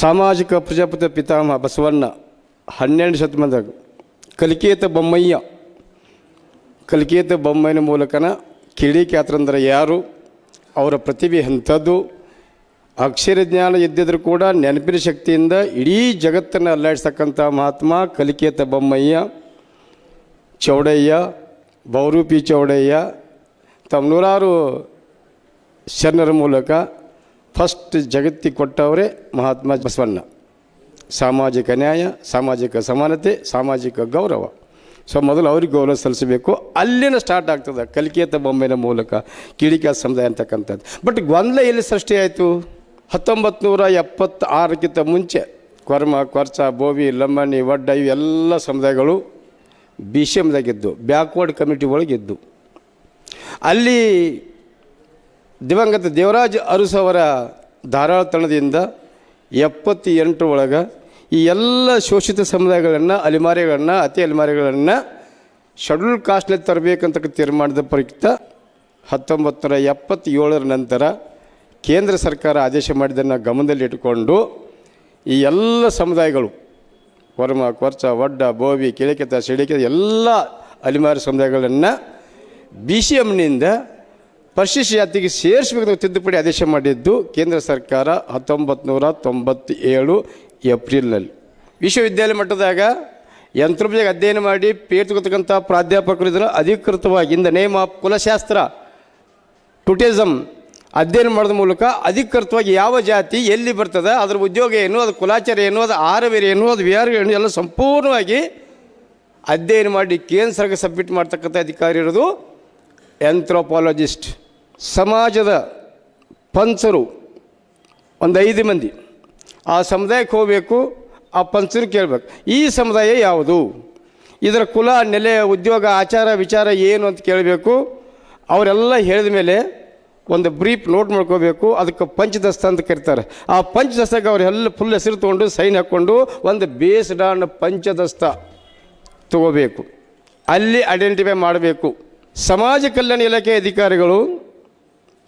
ಸಾಮಾಜಿಕ ಪ್ರಜಾಪತಿ ಪಿತಾಮಹ ಬಸವಣ್ಣ ಹನ್ನೆರಡು ಶತಮಾನದಾಗ ಕಲಿಕೇತ ಬೊಮ್ಮಯ್ಯ. ಕಲಿಕೇತ ಬೊಮ್ಮಯ್ಯನ ಮೂಲಕನ ಕಿಡಿ ಖ್ಯಾತರಂದ್ರೆ ಯಾರು? ಅವರ ಪ್ರತಿಭೆ ಎಂಥದ್ದು ಅಕ್ಷರ ಜ್ಞಾನ ಇದ್ದಿದ್ರು ಕೂಡ ನೆನಪಿನ ಶಕ್ತಿಯಿಂದ ಇಡೀ ಜಗತ್ತನ್ನು ಅಲ್ಲಾಡಿಸ್ತಕ್ಕಂಥ ಮಹಾತ್ಮ ಕಲಿಕೇತ ಬೊಮ್ಮಯ್ಯ, ಚೌಡಯ್ಯ ಬೌರೂಪಿ ಚೌಡಯ್ಯ ತಮ್ಮ ನೂರಾರು ಶರಣರ ಮೂಲಕ ಫಸ್ಟ್ ಜಗತ್ತಿಗೆ ಕೊಟ್ಟವರೇ ಮಹಾತ್ಮ ಬಸವಣ್ಣ ಸಾಮಾಜಿಕ ನ್ಯಾಯ ಸಾಮಾಜಿಕ ಸಮಾನತೆ ಸಾಮಾಜಿಕ ಗೌರವ ಸೊ ಮೊದಲು ಅವ್ರಿಗೆ ಗೌರವ ಸಲ್ಲಿಸಬೇಕು. ಅಲ್ಲಿನ ಸ್ಟಾರ್ಟ್ ಆಗ್ತದೆ. ಕಲಿಕೇತ ಬೊಂಬೆನ ಮೂಲಕ ಕಿಡಿಕ ಸಮುದಾಯ ಅಂತಕ್ಕಂಥದ್ದು. ಬಟ್ ಗೊಂದಲ ಎಲ್ಲಿ ಸೃಷ್ಟಿಯಾಯಿತು ಹತ್ತೊಂಬತ್ತು ನೂರ ಎಪ್ಪತ್ತಾರಕ್ಕಿಂತ ಮುಂಚೆ, ಕೊರ್ಮ, ಕೊರ್ಚ, ಬೋವಿ ಲಂಬಾಣಿ ವಡ್ಡ ಇವೆಲ್ಲ ಸಮುದಾಯಗಳು ಬಿ ಸಿ ಎಮ್ದಾಗಿದ್ದು ಬ್ಯಾಕ್ವರ್ಡ್ ಕಮಿಟಿ ಒಳಗಿದ್ದು. ಅಲ್ಲಿ ದಿವಂಗತ ದೇವರಾಜ್ ಅರಸವರ ಅವರ ಧಾರಾಳತನದಿಂದ ಎಪ್ಪತ್ತು ಎಂಟು ಒಳಗೆ ಈ ಎಲ್ಲ ಶೋಷಿತ ಸಮುದಾಯಗಳನ್ನು, ಅಲೆಮಾರಿಗಳನ್ನು, ಅತಿ ಅಲೆಮಾರಿಗಳನ್ನು ಶೆಡ್ಯೂಲ್ ಕಾಸ್ಟ್ನಲ್ಲಿ ತರಬೇಕಂತ ತೀರ್ಮಾನದ ಪ್ರಯುಕ್ತ ಹತ್ತೊಂಬತ್ತರ ಎಪ್ಪತ್ತೇಳರ ನಂತರ ಕೇಂದ್ರ ಸರ್ಕಾರ ಆದೇಶ ಮಾಡಿದ್ದನ್ನು ಗಮನದಲ್ಲಿಟ್ಟುಕೊಂಡು ಈ ಎಲ್ಲ ಸಮುದಾಯಗಳು, ವರ್ಮ, ಕೊರ್ಚ, ವಡ್ಡ, ಬೋವಿ, ಕಿಳಕೆತ ಸಿಡಿಕೆತ ಎಲ್ಲ ಅಲಿಮಾರಿ ಸಮುದಾಯಗಳನ್ನು ಬಿ ಸಿ ಎಮ್ನಿಂದ ಪರಿಶಿಷ್ಟ ಜಾತಿಗೆ ಸೇರಿಸಬೇಕು ತಿದ್ದುಪಡಿ ಆದೇಶ ಮಾಡಿದ್ದು ಕೇಂದ್ರ ಸರ್ಕಾರ ಹತ್ತೊಂಬತ್ತು ನೂರ ತೊಂಬತ್ತೇಳು ಏಪ್ರಿಲ್ನಲ್ಲಿ. ವಿಶ್ವವಿದ್ಯಾಲಯ ಮಟ್ಟದಾಗ ಯಂತ್ರೋಪಯೋಗ ಅಧ್ಯಯನ ಮಾಡಿ ಪೇರ್ ಪ್ರಾಧ್ಯಾಪಕರು ಇದ್ರೆ ಅಧಿಕೃತವಾಗಿ ಇನ್ ದ ನೇಮ್ ಆಫ್ ಕುಲಶಾಸ್ತ್ರ ಟುಟಿಸಮ್ ಅಧ್ಯಯನ ಮಾಡಿದ ಮೂಲಕ ಅಧಿಕೃತವಾಗಿ ಯಾವ ಜಾತಿ ಎಲ್ಲಿ ಬರ್ತದೆ, ಅದರ ಉದ್ಯೋಗ ಏನು ಅದು ಕುಲಾಚಾರ ಏನು ಅದು ಆರವೇರ ಏನು ಅದು ವಿಹಾರ ಏನು, ಎಲ್ಲ ಸಂಪೂರ್ಣವಾಗಿ ಅಧ್ಯಯನ ಮಾಡಿ ಕೇಂದ್ರ ಸರ್ಕಾರ ಸಬ್ಮಿಟ್ ಮಾಡ್ತಕ್ಕಂಥ ಅಧಿಕಾರಿ ಇರೋದು ಎಂಥ್ರೋಪಾಲಜಿಸ್ಟ್. ಸಮಾಜದ ಪಂಚರು ಒಂದು ಐದು ಮಂದಿ. ಆ ಸಮುದಾಯಕ್ಕೆ ಹೋಗಬೇಕು, ಆ ಪಂಚರು ಕೇಳಬೇಕು. ಈ ಸಮುದಾಯ ಯಾವುದು? ಇದರ ಕುಲ, ನೆಲೆ, ಉದ್ಯೋಗ, ಆಚಾರ, ವಿಚಾರ ಏನು ಅಂತ ಕೇಳಬೇಕು. ಅವರೆಲ್ಲ ಹೇಳಿದ ಮೇಲೆ ಒಂದು ಬ್ರೀಫ್ ನೋಟ್ ಮಾಡ್ಕೋಬೇಕು. ಅದಕ್ಕೆ ಪಂಚದಸ್ತ ಅಂತ ಕರೀತಾರೆ. ಆ ಪಂಚದಸ್ತಕ್ಕೆ ಅವರೆಲ್ಲ ಫುಲ್ ಹೆಸರು ತೊಗೊಂಡು ಸೈನ್ ಹಾಕ್ಕೊಂಡು ಒಂದು ಬೇಸ್ಡ್ ಆನ್ ಪಂಚದಸ್ತ ತಗೋಬೇಕು. ಅಲ್ಲಿ ಐಡೆಂಟಿಫೈ ಮಾಡಬೇಕು. ಸಮಾಜ ಕಲ್ಯಾಣ ಇಲಾಖೆ ಅಧಿಕಾರಿಗಳು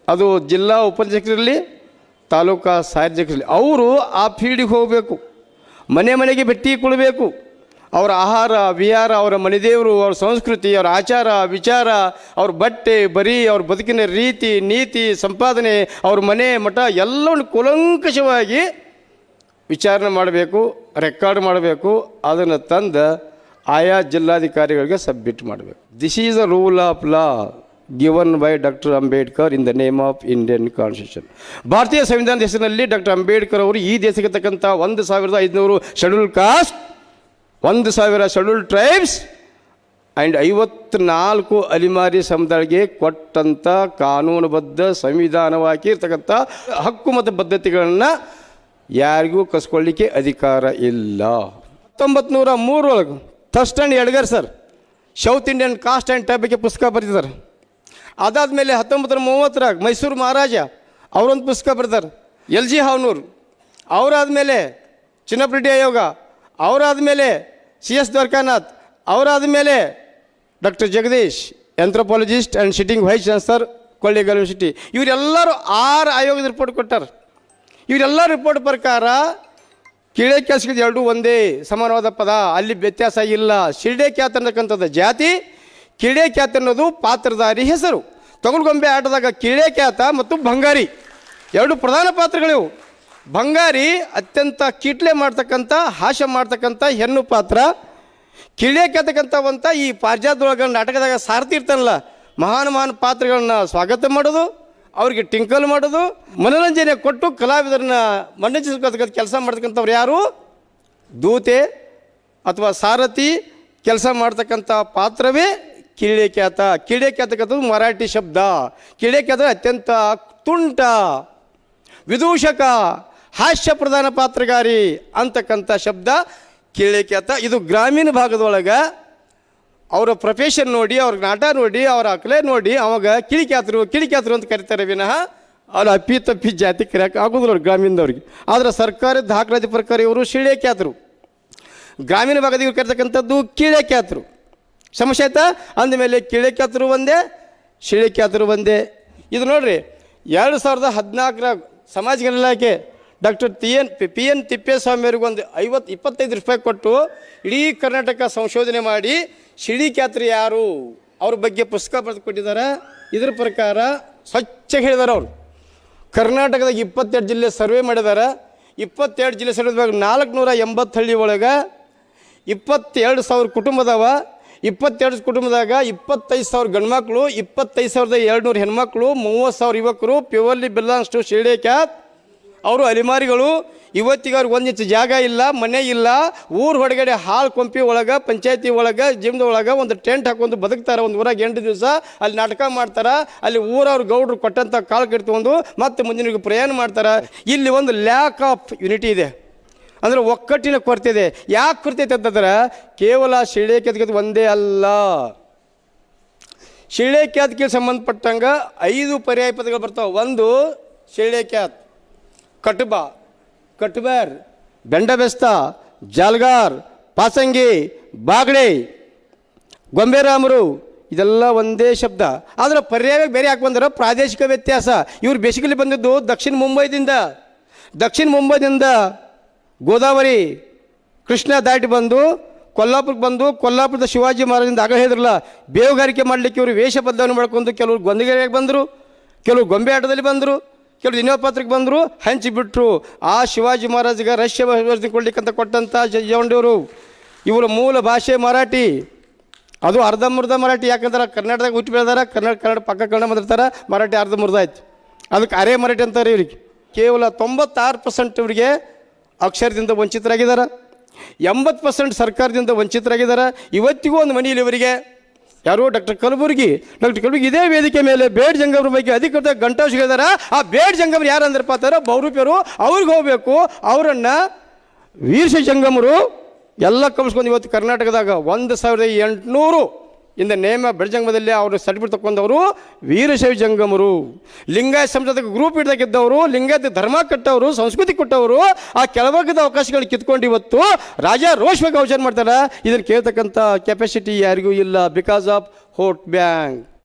ಅದು ಜಿಲ್ಲಾ ಉಪಾಧ್ಯಕ್ಷರಲ್ಲಿ ತಾಲೂಕಾ ಸಾರ್ವಜನಿಕರಲ್ಲಿ ಅವರು ಆ ಫೀಲ್ಡಿಗೆ ಹೋಗಬೇಕು. ಮನೆ ಮನೆಗೆ ಭೇಟಿ ಕೊಡಬೇಕು. ಅವರ ಆಹಾರ, ವಿಹಾರ, ಅವರ ಮನೆದೇವರು, ಅವರ ಸಂಸ್ಕೃತಿ, ಅವರ ಆಚಾರ, ವಿಚಾರ, ಅವ್ರ ಬಟ್ಟೆ, ಬರೀ, ಅವ್ರ ಬದುಕಿನ ರೀತಿ, ನೀತಿ, ಸಂಪಾದನೆ, ಅವ್ರ ಮನೆ, ಮಠ ಎಲ್ಲವನ್ನು ಕೂಲಂಕಷವಾಗಿ ವಿಚಾರಣೆ ಮಾಡಬೇಕು ರೆಕಾರ್ಡ್ ಮಾಡಬೇಕು, ಅದನ್ನು ತಂದು ಆಯಾ ಜಿಲ್ಲಾಧಿಕಾರಿಗಳಿಗೆ ಸಬ್ಮಿಟ್ ಮಾಡಬೇಕು. This is a rule of law given by doctor Ambedkar in the name of Indian constitution ಭಾರತೀಯ ಸಂವಿಧಾನದ ಹೆಸರಿನಲ್ಲಿ ಡಾಕ್ಟರ್ ಅಂಬೇಡ್ಕರ್ ಅವರು ಈ ದೇಶಕ್ಕೆ ತಕ್ಕಂಥ ಒಂದು ಸಾವಿರದ ಐದುನೂರು ಶೆಡ್ಯೂಲ್ ಕಾಸ್ಟ್ ಒಂದು ಸಾವಿರ ಶೆಡ್ಯೂಲ್ ಟ್ರೈಬ್ಸ್ ಆ್ಯಂಡ್ ಐವತ್ನಾಲ್ಕು ಅಲಿಮಾರಿ ಸಮುದಾಯಕ್ಕೆ ಕೊಟ್ಟಂಥ ಕಾನೂನುಬದ್ಧ ಸಂವಿಧಾನವಾಗಿ ಇರ್ತಕ್ಕಂಥ ಹಕ್ಕು ಮತ್ತು ಬದ್ಧತೆಗಳನ್ನು ಯಾರಿಗೂ ಕಸ್ಕೊಳ್ಳಿಕ್ಕೆ ಅಧಿಕಾರ ಇಲ್ಲ. ಹತ್ತೊಂಬತ್ತು ನೂರ ಮೂರೊಳಗೆ Thurston and Edgar sir South Indian caste and type ಬಗ್ಗೆ ಪುಸ್ತಕ ಬರೆದಿದ್ದಾರೆ. ಅದಾದಮೇಲೆ ಹತ್ತೊಂಬತ್ತು ನೂರ ಮೂವತ್ತರಾಗ ಮೈಸೂರು ಮಹಾರಾಜ, ಅವರೊಂದು ಪುಸ್ತಕ ಬರ್ತಾರೆ ಎಲ್ ಜಿ ಹಾವ್ನೂರು. ಅವರಾದಮೇಲೆ ಚಿನ್ನಪ್ರೆಡ್ಡಿ ಆಯೋಗ, ಅವರಾದಮೇಲೆ C S Dwarakanath, ಅವರಾದಮೇಲೆ doctor Jagadish anthropologist and sitting vice chancellor Kollegal university ಇವರೆಲ್ಲರೂ ಆರು ಆಯೋಗದ ರಿಪೋರ್ಟ್ ಕೊಟ್ಟಾರೆ. ಇವರೆಲ್ಲ ರಿಪೋರ್ಟ್ ಪ್ರಕಾರ ಕೀಳೆ ಕೆಲಸಕ್ಕೆ ಎರಡೂ ಒಂದೇ ಸಮಾನವಾದ ಪದ, ಅಲ್ಲಿ ವ್ಯತ್ಯಾಸ ಇಲ್ಲ. ಶಿರ್ಡೆ ಖ್ಯಾತ ಅನ್ನತಕ್ಕಂಥದ್ದು ಜಾತಿ ಕಿಡೆ ಖ್ಯಾತ ಅನ್ನೋದು ಪಾತ್ರಧಾರಿ ಹೆಸರು. ತೊಗಲ್ಗೊಂಬೆ ಆಟದಾಗ ಕಿಡೆ ಖ್ಯಾತ ಮತ್ತು ಬಂಗಾರಿ. ಎರಡು ಪ್ರಧಾನ ಪಾತ್ರಗಳಿವು. ಬಂಗಾರಿ ಅತ್ಯಂತ ಕೀಟ್ಲೆ ಮಾಡ್ತಕ್ಕಂಥ ಹಾಸ್ಯ ಮಾಡ್ತಕ್ಕಂಥ ಹೆಣ್ಣು ಪಾತ್ರ. ಕಿಳೆ ಖ್ಯಾತಕ್ಕಂಥವಂಥ ಈ ಪಾರ್ಜಾದೊಳಗ ನಾಟಕದಾಗ ಸಾರಥಿ ಇರ್ತಾರಲ್ಲ ಮಹಾನ್ ಮಹಾನ್ ಪಾತ್ರಗಳನ್ನ ಸ್ವಾಗತ ಮಾಡೋದು, ಅವ್ರಿಗೆ ಟಿಂಕಲ್ ಮಾಡೋದು, ಮನೋರಂಜನೆ ಕೊಟ್ಟು ಕಲಾವಿದರನ್ನ ಮನರಂಜಿಸ್ಕೊತಕ್ಕಂಥ ಕೆಲಸ ಮಾಡ್ತಕ್ಕಂಥವ್ರು ಯಾರು? ದೂತೆ ಅಥವಾ ಸಾರಥಿ ಕೆಲಸ ಮಾಡ್ತಕ್ಕಂಥ ಪಾತ್ರವೇ ಕಿಳೆ ಖ್ಯಾತ ಕಿಳೆ ಮರಾಠಿ ಶಬ್ದ. ಕಿಳೆ ಅತ್ಯಂತ ತುಂಟ, ವಿದೂಷಕ, ಹಾಸ್ಯ ಪ್ರಧಾನ ಪಾತ್ರಗಾರಿ ಅಂತಕ್ಕಂಥ ಶಬ್ದ ಕಿಳೆ ಖ್ಯಾತ ಇದು ಗ್ರಾಮೀಣ ಭಾಗದೊಳಗೆ ಅವರ ಪ್ರೊಫೆಷನ್ ನೋಡಿ, ಅವ್ರ ನಾಟ ನೋಡಿ, ಅವರ ಅಕಲೆ ನೋಡಿ, ಅವಾಗ ಕಿಳಿಕ್ಯಾತರು ಕಿಳಿಕ್ಯಾತರು ಅಂತ ಕರಿತಾರೆ ವಿನಃ ಅವ್ರು ಅಪ್ಪಿ ತಪ್ಪಿ ಜಾತಿ ಕರೆಯೋಕೆ ಆಗೋದಿಲ್ಲ ಅವ್ರು ಗ್ರಾಮೀಣದವ್ರಿಗೆ. ಆದರೆ ಸರ್ಕಾರಿ ದಾಖಲಾತಿ ಪ್ರಕಾರ ಇವರು ಶಿಳೆ ಕ್ಯಾತರು ಗ್ರಾಮೀಣ ಭಾಗದ ಇವ್ರು ಕರಿತಕ್ಕಂಥದ್ದು ಕೀಳೆ ಖ್ಯಾತರು ಸಮಸ್ಯೆ ಆಯ್ತಾ ಅಂದಮೇಲೆ ಕೀಳೆ ಖ್ಯಾತರು ಒಂದೇ ಶಿಳಕ್ಕೆ ಖ್ಯಾತರು ಒಂದೇ. ಇದು ನೋಡ್ರಿ, ಎರಡು ಸಾವಿರದ ಹದಿನಾಲ್ಕರ ಸಮಾಜ ಇಲಾಖೆ doctor T N, P N Thippeswamy ಅವ್ರಿಗೆ ಒಂದು ಐವತ್ತು, ಇಪ್ಪತ್ತೈದು ರೂಪಾಯಿ ಕೊಟ್ಟು ಇಡೀ ಕರ್ನಾಟಕ ಸಂಶೋಧನೆ ಮಾಡಿ ಶಿಡಿ ಖ್ಯಾತ್ರಿ ಯಾರು? ಅವ್ರ ಬಗ್ಗೆ ಪುಸ್ತಕ ಬರೆದು ಕೊಟ್ಟಿದ್ದಾರೆ. ಇದ್ರ ಪ್ರಕಾರ ಸ್ವಚ್ಛ ಹೇಳಿದಾರೆ ಅವರು. ಕರ್ನಾಟಕದಾಗ ಇಪ್ಪತ್ತೆರಡು ಜಿಲ್ಲೆ ಸರ್ವೆ ಮಾಡಿದ್ದಾರೆ. ಇಪ್ಪತ್ತೆರಡು ಜಿಲ್ಲೆ ಸರ್ವೆ ನಾಲ್ಕು ನೂರ ಎಂಬತ್ತು ಹಳ್ಳಿ ಒಳಗೆ ಇಪ್ಪತ್ತೆರಡು ಸಾವಿರ ಕುಟುಂಬದವ. ಇಪ್ಪತ್ತೆರಡು ಕುಟುಂಬದಾಗ ಇಪ್ಪತ್ತೈದು ಸಾವಿರ ಗಂಡ್ಮಕ್ಳು, ಇಪ್ಪತ್ತೈದು ಸಾವಿರದ ಎರಡುನೂರು ಹೆಣ್ಮಕ್ಳು, ಮೂವತ್ತು ಸಾವಿರ ಯುವಕರು ಪ್ಯೂರ್ಲಿ ಬಿಲಾಂಗ್ಸ್ ಟು ಶಿರ್ಡೆ ಅವರು ಅಲಿಮಾರಿಗಳು. ಇವತ್ತಿಗೆ ಅವ್ರಿಗೆ ಒಂದು ಇಂಚು ಜಾಗ ಇಲ್ಲ, ಮನೆ ಇಲ್ಲ. ಊರು ಹೊರಗಡೆ ಹಾಳು ಕೊಂಪಿ ಒಳಗೆ, ಪಂಚಾಯತಿ ಒಳಗೆ, ಜಿಮ್ದ ಒಳಗೆ ಒಂದು ಟೆಂಟ್ ಹಾಕೊಂಡು ಬದುಕ್ತಾರೆ ಒಂದು ಊರಾಗ ಎಂಟು ದಿವಸ. ಅಲ್ಲಿ ನಾಟಕ ಮಾಡ್ತಾರೆ. ಅಲ್ಲಿ ಊರವ್ರ ಗೌಡ್ರು ಕೊಟ್ಟಂಥ ಕಾಳು ಕಟ್ಕೊಂಡು ಮತ್ತೆ ಮುಂದಿನ ಪ್ರಯಾಣ ಮಾಡ್ತಾರೆ. ಇಲ್ಲಿ ಒಂದು ಲ್ಯಾಕ್ ಆಫ್ ಯುನಿಟಿ ಇದೆ. ಅಂದರೆ ಒಕ್ಕಟ್ಟಿನ ಕೊರತೆ ಇದೆ. ಯಾಕೆ ಕೊರತೆ ಐತೆ ಅಂತಂದ್ರೆ, ಕೇವಲ ಶಿಳೆ ಕೆದಕದ ಒಂದೇ ಅಲ್ಲ. ಶಿಳೆ ಕ್ಯಾತ್ಗೆ ಸಂಬಂಧಪಟ್ಟಂಗೆ ಐದು ಪರ್ಯಾಯ ಪದಗಳು ಬರ್ತಾವೆ. ಒಂದು ಶಿಳೆ ಕ್ಯಾತ್ ಕಟ್ಬ, ಕಟ್ಬೇರ್, ಬೆಂಡಬೆಸ್ತ, ಜಾಲ್ಗಾರ್, ಪಾಸಂಗಿ, ಬಾಗಡೆ, ಗೊಂಬೆರಾಮರು, ಇದೆಲ್ಲ ಒಂದೇ ಶಬ್ದ. ಆದರೆ ಪರ್ಯಾಯ ಬೇರೆ ಯಾಕೆ ಬಂದ್ರೆ? ಪ್ರಾದೇಶಿಕ ವ್ಯತ್ಯಾಸ. ಇವರು ಬೇಸಿಕಲಿ ಬಂದಿದ್ದು ದಕ್ಷಿಣ ಮುಂಬೈದಿಂದ. ದಕ್ಷಿಣ ಮುಂಬೈದಿಂದ ಗೋದಾವರಿ ಕೃಷ್ಣ ದಾಟಿ ಬಂದು ಕೊಲ್ಲಾಪುರಕ್ಕೆ ಬಂದು ಕೊಲ್ಲಾಪುರದ ಶಿವಾಜಿ ಮಹಾರಾಜಿಂದ ಆಗ ಹೇಳಿದ್ರಲ್ಲ ಬೇವುಗಾರಿಕೆ ಮಾಡಲಿಕ್ಕೆ ಇವರು ವೇಷ ಬದ್ಧವನ್ನು ಮಾಡ್ಕೊಂಡು ಕೆಲವರು ಗೊಂದಗೆರೆಗೆ ಬಂದರು, ಕೆಲವರು ಗೊಂಬೆ ಆಟದಲ್ಲಿ ಬಂದರು ಕೆಲವು ಇನ್ನೊಬ್ಬ ಪಾತ್ರಕ್ಕೆ ಬಂದರು, ಹಂಚಿಬಿಟ್ರು. ಆ ಶಿವಾಜಿ ಮಹಾರಾಜಿಗೆ ರಷ್ಯ ಕೊಡ್ಲಿಕ್ಕಂತ ಕೊಟ್ಟಂಥ ಜವಂಡಿಯವರು ಇವರ ಮೂಲ ಭಾಷೆ ಮರಾಠಿ. ಅದು ಅರ್ಧಂಬರ್ಧ ಮರಾಠಿ. ಯಾಕಂದ್ರೆ ಕರ್ನಾಟಕದಾಗ ಹುಟ್ಟಿ ಬೆಳೆದಾರ ಕನ್ನಡ ಕನ್ನಡ ಪಕ್ಕ ಕನ್ನಡ ಬಂದಿರ್ತಾರೆ ಮರಾಠಿ ಅರ್ಧಂಬರ್ಧ ಆಯ್ತು. ಅದಕ್ಕೆ ಅರೆ ಮರಾಠಿ ಅಂತಾರೆ ಇವರಿಗೆ. ಕೇವಲ ತೊಂಬತ್ತಾರು ಪರ್ಸೆಂಟ್ ಇವರಿಗೆ ಅಕ್ಷರದಿಂದ ವಂಚಿತರಾಗಿದ್ದಾರೆ. ಎಂಬತ್ತು ಪರ್ಸೆಂಟ್ ಸರ್ಕಾರದಿಂದ ವಂಚಿತರಾಗಿದ್ದಾರೆ. ಇವತ್ತಿಗೂ ಒಂದು ಮನೆಯಲ್ಲಿ ಇವರಿಗೆ ಯಾರೋ ಡಾಕ್ಟರ್ ಕಲಬುರ್ಗಿ ಡಾಕ್ಟರ್ ಕಲಬುರ್ಗಿ ಇದೇ ವೇದಿಕೆ ಮೇಲೆ ಬೇಡ್ ಜಂಗಮ್ರ ಬಗ್ಗೆ ಅಧಿಕೃತ ಗಂಟಾ ಹೇಳಿದಾರ ಆ ಬೇಡ್ ಜಂಗಮ್ರು ಯಾರು ಅಂದ್ರಪ್ಪ ಅಂತಾರೆ ಬಹುರೂಪಿಯರು ಅವ್ರಿಗೆ ಹೋಗಬೇಕು. ಅವರನ್ನು ವೀರಶ ಜಂಗಮರು ಎಲ್ಲ ಕಲಿಸ್ಕೊಂಡು ಇವತ್ತು ಕರ್ನಾಟಕದಾಗ ಒಂದು ಸಾವಿರದ ಎಂಟುನೂರು ಇಂದ ನೇಮ ಬೆಳಜಂಗಮದಲ್ಲಿ ಅವರು ಸರ್ಟಿಫಿಕೇಟ್ ತಗೊಂಡವರು ವೀರಶೈವ ಜಂಗಮರು ಲಿಂಗಾಯತ ಸಂಸದಕ್ಕೆ ಗ್ರೂಪ್ ಇಡ್ದಾಗಿದ್ದವರು ಲಿಂಗಾಯತ ಧರ್ಮ ಕಟ್ಟವರು ಸಂಸ್ಕೃತಿ ಕೊಟ್ಟವರು ಆ ಕೆಳಭಾಗದ ಅವಕಾಶಗಳು ಕಿತ್ಕೊಂಡು ಇವತ್ತು ರಾಜ ರೋಷವಾಗಿ ಅವಚಾರ ಮಾಡ್ತಾರೆ ಇದನ್ನು ಕೇಳ್ತಕ್ಕಂಥ ಕೆಪಾಸಿಟಿ ಯಾರಿಗೂ ಇಲ್ಲ ಬಿಕಾಸ್ ಆಫ್ ಹೋಟ್ ಬ್ಯಾಂಕ್